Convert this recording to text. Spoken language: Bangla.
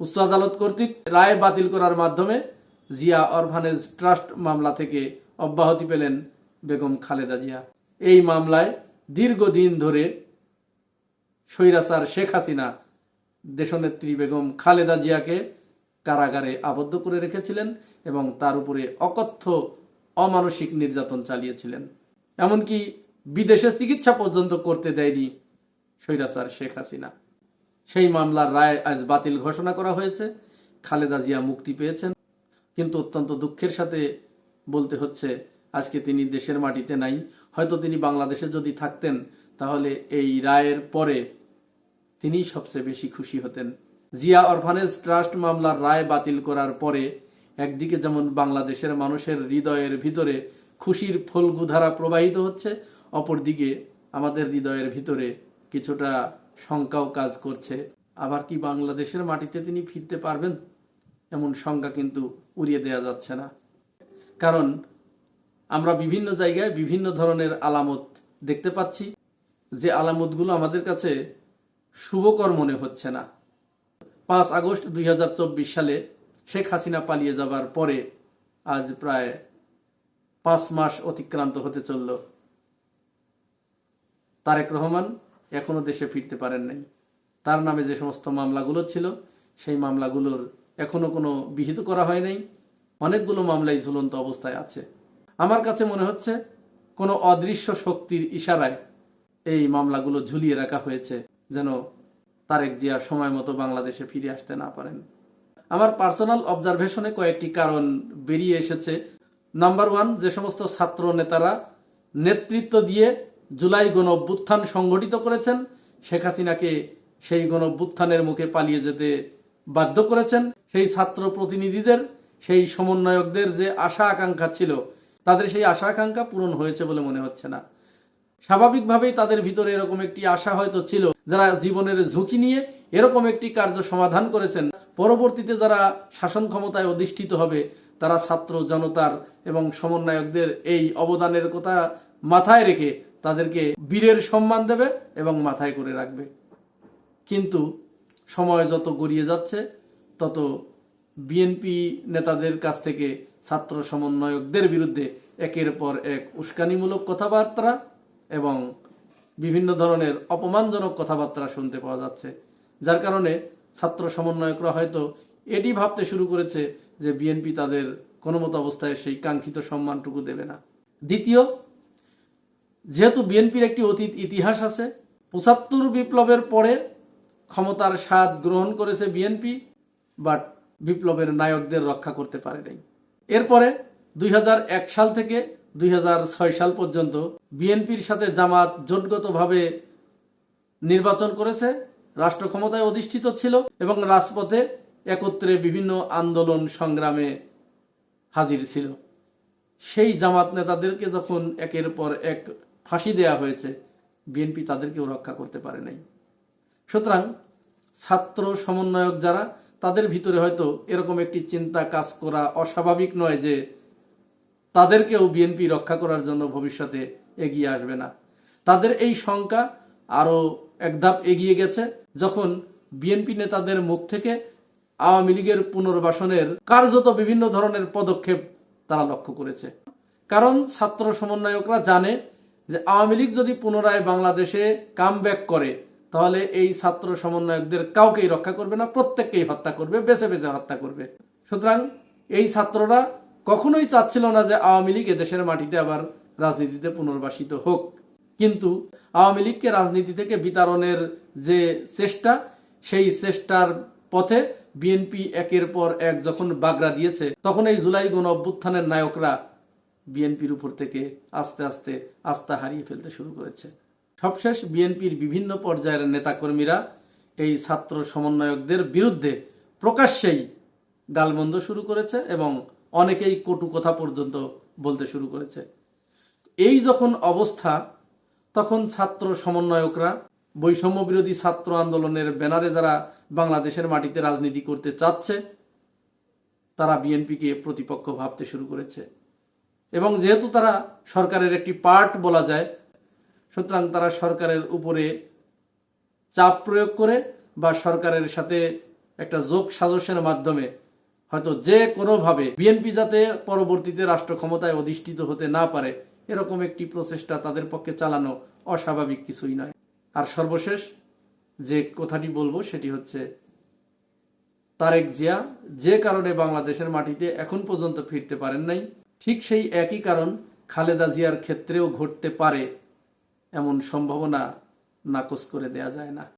উচ্চ আদালত কর্তৃক রায় বাতিল করার মাধ্যমে জিয়া অরফানেজ ট্রাস্ট মামলা থেকে অব্যাহতি পেলেন বেগম খালেদা জিয়া। এই মামলায় দীর্ঘদিন ধরে স্বৈরাচার শেখ হাসিনা দেশনেত্রী বেগম খালেদা জিয়াকে কারাগারে আবদ্ধ করে রেখেছিলেন এবং তার উপরে অকথ্য, অমানসিক নির্যাতন চালিয়েছিলেন। এমনকি বিদেশে চিকিৎসা পর্যন্ত করতে দেয়নি স্বৈরাচার শেখ হাসিনা। সেই মামলার রায় আজ বাতিল ঘোষণা করা হয়েছে। খালেদা জিয়া মুক্তি পেয়েছেন। কিন্তু অত্যন্ত দুঃখের সাথে বলতে হচ্ছে, আজকে তিনি দেশের মাটিতে নাই। হয়তো তিনি বাংলাদেশে যদি থাকতেন, তাহলে এই রায়ের পরে তিনি সবচেয়ে বেশি খুশি হতেন। জিয়া অরফানেজ ট্রাস্ট মামলার রায় বাতিল করার পরে একদিকে যেমন বাংলাদেশের মানুষের হৃদয়ের ভিতরে খুশির ফলগুধারা প্রবাহিত হচ্ছে, অপরদিকে আমাদের হৃদয়ের ভিতরে কিছুটা শঙ্কাও কাজ করছে। আবার কি বাংলাদেশের মাটিতে তিনি ফিরতে পারবেন? এমন শঙ্কা কিন্তু উড়িয়ে দেওয়া যাচ্ছে না। কারণ আমরা বিভিন্ন জায়গায় বিভিন্ন ধরনের আলামত দেখতে পাচ্ছি। যে আলামতগুলো আমাদের কাছে শুভকর মনে হচ্ছে না। পাঁচ আগস্ট দুই হাজার চব্বিশ সালে শেখ হাসিনা পালিয়ে যাবার পরে আজ প্রায় পাঁচ মাস অতিক্রান্ত হতে চলল। তারেক রহমান এখনও দেশে ফিরতে পারেন নাই। তার নামে যে সমস্ত মামলাগুলো ছিল, সেই মামলাগুলোর এখনও কোনো বিহিত করা হয় নাই। অনেকগুলো মামলাই ঝুলন্ত অবস্থায় আছে। আমার কাছে মনে হচ্ছে কোনো অদৃশ্য শক্তির ইশারায় এই মামলাগুলো ঝুলিয়ে রাখা হয়েছে, যেন তারেক জিয়া সময় মতো বাংলাদেশে ফিরে আসতে না পারেন। আমার পার্সোনাল অবজারভেশনে কয়েকটি কারণ বেরিয়ে এসেছে। নাম্বার ওয়ান, যে সমস্ত ছাত্র নেতারা নেতৃত্ব দিয়ে জুলাই গণ অভ্যুত্থান সংগঠিত করেছেন, শেখ হাসিনাকে সেই গণ অভ্যুত্থানের মুখে পালিয়ে যেতে বাধ্য করেছেন। সেই ছাত্র প্রতিনিধিদের, সেই সমন্বয়কদের যে আশা আকাঙ্ক্ষা ছিল, তাদের সেই আশা আকাঙ্ক্ষা পূরণ হয়েছে বলে মনে হচ্ছে না। স্বাভাবিকভাবেই তাদের ভিতরে এরকম একটি আশা হয়তো ছিল, যারা জীবনের ঝুঁকি নিয়ে এরকম একটি কার্য সমাধান করেছেন। পরবর্তীতে যারা শাসন ক্ষমতায় অধিষ্ঠিত হবে, তারা ছাত্র জনতার এবং সমন্বয়কদের এই অবদানের কথা মাথায় রেখে তাদেরকে বীরের সম্মান দেবে এবং মাথায় করে রাখবে। কিন্তু সময় যত গড়িয়ে যাচ্ছে, তত বিএনপি নেতাদের কাছ থেকে ছাত্র সমন্বয়কদের বিরুদ্ধে একের পর এক উস্কানিমূলক কথাবার্তা এবং বিভিন্ন ধরনের অপমানজনক কথাবার্তা শুনতে পাওয়া যাচ্ছে। যার কারণে ছাত্র সমন্বয়করা হয়তো এটি ভাবতে শুরু করেছে যে বিএনপি তাদের কোনো মতো অবস্থায় সেই কাঙ্ক্ষিত সম্মানটুকু দেবে না। দ্বিতীয় যেহেতু বিএনপির একটি অতীত ইতিহাস আছে, পঁচাত্তর বিপ্লবের পরে ক্ষমতার স্বাদ গ্রহণ করেছে বিএনপি, বাট বিপ্লবের নায়কদের রক্ষা করতে পারে নাই। এরপরে দুই সাল থেকে দুই সাল পর্যন্ত বিএনপির সাথে জামাত জোটগতভাবে নির্বাচন করেছে, রাষ্ট্র ক্ষমতায় অধিষ্ঠিত ছিল এবং রাজপথে একত্রে বিভিন্ন আন্দোলন সংগ্রামে হাজির ছিল। সেই জামাত নেতাদেরকে যখন একের পর এক ফাঁসি দেয়া হয়েছে, বিএনপি তাদেরকেও রক্ষা করতে পারে নাই। সুতরাং ছাত্র সমন্বয়ক যারা, তাদের ভিতরে হয়তো এরকম একটি চিন্তা কাজ করা অস্বাভাবিক নয় যে তাদেরকেও বিএনপি রক্ষা করার জন্য ভবিষ্যতে এগিয়ে আসবে না। তাদের এই শঙ্কা আরও এক ধাপ এগিয়ে গেছে, যখন বিএনপি নেতাদের মুখ থেকে আওয়ামী লীগের পুনর্বাসনের কার্যত বিভিন্ন ধরনের পদক্ষেপ তারা লক্ষ্য করেছে। কারণ ছাত্র সমন্বয়করা জানে যে আওয়ামী লীগ যদি পুনরায় বাংলাদেশে কাম করে, তাহলে এই ছাত্র সমন্বয়কদের কাউকেই রক্ষা করবে না, প্রত্যেককেই হত্যা করবে, বেছে বেছে হত্যা করবে। সুতরাং এই ছাত্ররা কখনোই চাচ্ছিল না যে আওয়ামী লীগ এদেশের মাটিতে আবার রাজনীতিতে পুনর্বাসিত হোক। কিন্তু আওয়ামী লীগকে রাজনীতি থেকে বিতাড়নের যে চেষ্টা, সেই চেষ্টার পথে বিএনপি একের পর এক যখন বাগড়া দিয়েছে, তখন এই জুলাই গণ অভ্যুত্থানের নায়করা বিএনপির উপর থেকে আস্তে আস্তে আস্থা হারিয়ে ফেলতে শুরু করেছে। সবশেষ বিএনপির বিভিন্ন পর্যায়ের নেতাকর্মীরা এই ছাত্র সমন্বয়কদের বিরুদ্ধে প্রকাশ্যেই গালমন্দ শুরু করেছে এবং অনেকেই কটু কথা পর্যন্ত বলতে শুরু করেছে। এই যখন অবস্থা, তখন ছাত্র সমন্বয়করা বৈষম্য বিরোধী ছাত্র আন্দোলনের ব্যানারে যারা বাংলাদেশের মাটিতে রাজনীতি করতে চাচ্ছে, তারা বিএনপিকে প্রতিপক্ষ ভাবতে শুরু করেছে। এবং যেহেতু তারা সরকারের একটি পার্ট বলা যায়, সুতরাং তারা সরকারের উপরে চাপ প্রয়োগ করে বা সরকারের সাথে একটা যোগ সাজসের মাধ্যমে হয়তো যে কোনোভাবে বিএনপি যাতে পরবর্তীতে রাষ্ট্র ক্ষমতায় অধিষ্ঠিত হতে না পারে, এরকম একটি প্রচেষ্টা তাদের পক্ষে চালানো অস্বাভাবিক কিছুই নয়। আর সর্বশেষ যে কথাটি বলব সেটি হচ্ছে, তারেক জিয়া যে কারণে বাংলাদেশের মাটিতে এখন পর্যন্ত ফিরতে পারেন নাই ঠিক সেই একই কারণ খালেদা জিয়ার ক্ষেত্রেও ঘটতে পারে এমন সম্ভাবনা নাকচ করে দেয়া যায় না।